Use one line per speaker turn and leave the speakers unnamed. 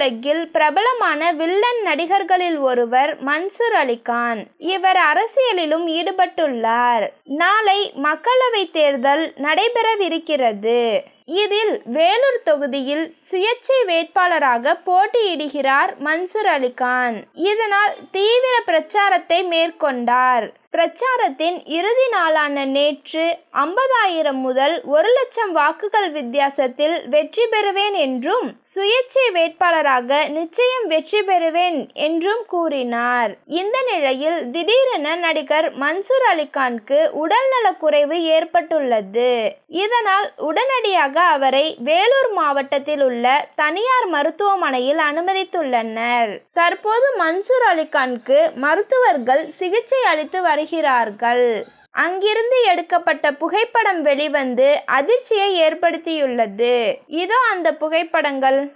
திரையுலகில் பிரபலமான வில்லன் நடிகர்களில் ஒருவர் மன்சூர் அலிகான். இவர் அரசியலிலும் ஈடுபட்டுள்ளார். நாளை மக்களவைத் தேர்தல் நடைபெறவிருக்கிறது. இதில் வேலூர் தொகுதியில் சுயேட்சை வேட்பாளராக போட்டியிடுகிறார் மன்சூர் அலிகான் இதனால் தீவிர பிரச்சாரத்தை மேற்கொண்டார். பிரச்சாரத்தின் இறுதி நாளான நேற்று ஐம்பதாயிரம் முதல் ஒரு லட்சம் வாக்குகள் வித்தியாசத்தில் வெற்றி பெறுவேன் என்றும் சுயேட்சை வேட்பாளராக நிச்சயம் வெற்றி பெறுவேன் என்றும் கூறினார். இந்த நிலையில் திடீரென நடிகர் மன்சூர் அலிகான்க்கு உடல்நலக் குறைவு ஏற்பட்டுள்ளது. இதனால் உடனடியாக அவரை வேலூர் மாவட்டத்தில் உள்ள தனியார் மருத்துவமனையில் அனுமதித்துள்ளனர். தற்போது மன்சூர் அலிகான்க்கு மருத்துவர்கள் சிகிச்சை அளித்து வருகிறார்கள். அங்கிருந்து எடுக்கப்பட்ட புகைப்படம் வெளிவந்து அதிர்ச்சியை ஏற்படுத்தியுள்ளது. இதோ அந்த புகைப்படங்கள்.